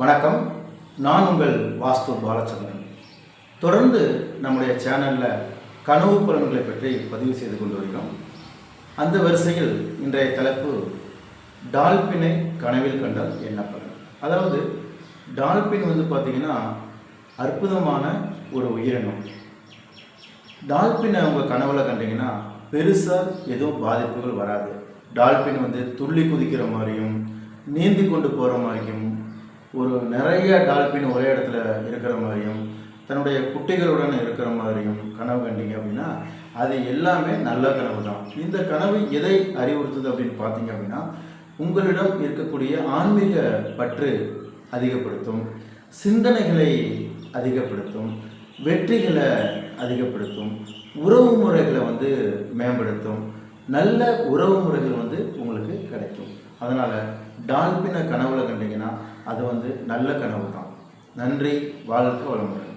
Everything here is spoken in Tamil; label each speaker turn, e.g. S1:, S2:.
S1: வணக்கம். நான் உங்கள் வாஸ்து பாலச்சந்திரன். தொடர்ந்து நம்முடைய சேனலில் கனவு பலன்களை பற்றி பதிவு செய்து கொண்டு வருகிறோம். அந்த வரிசையில் இன்றைய தலைப்பு டால்பினை கனவில் கண்டால் என்ன பலன்? அதாவது டால்பின் வந்து பார்த்திங்கன்னா அற்புதமான ஒரு உயிரினம். டால்பினை உங்கள் கனவுல கண்டிங்கன்னா பெருசாக எதுவும் பாதிப்புகள் வராது. டால்பின் வந்து துள்ளி குதிக்கிற மாதிரியும் நீந்தி கொண்டு போகிற மாதிரியும் நிறைய டால்பின் ஒரே இடத்துல இருக்கிற மாதிரியும் தன்னுடைய குட்டிகளுடன் இருக்கிற மாதிரியும் கனவு கண்டிங்க அப்படின்னா அது எல்லாமே நல்ல கனவு தான். இந்த கனவு எதை அறிவுறுத்துது அப்படின்னு பார்த்தீங்க அப்படின்னா உங்களிடம் இருக்கக்கூடிய ஆன்மீக பற்று அதிகப்படுத்தும் சிந்தனைகளை அதிகப்படுத்தும் வெற்றிகளை அதிகப்படுத்தும் உறவு முறைகளை வந்து மேம்படுத்தும் நல்ல உறவு முறைகள் வந்து உங்களுக்கு கிடைக்கும். அதனால் டால்பினை கனவுல கண்டிங்கன்னா அது வந்து நல்ல கனவு தான் நன்றி வாழ்க்கை வளமுடன்.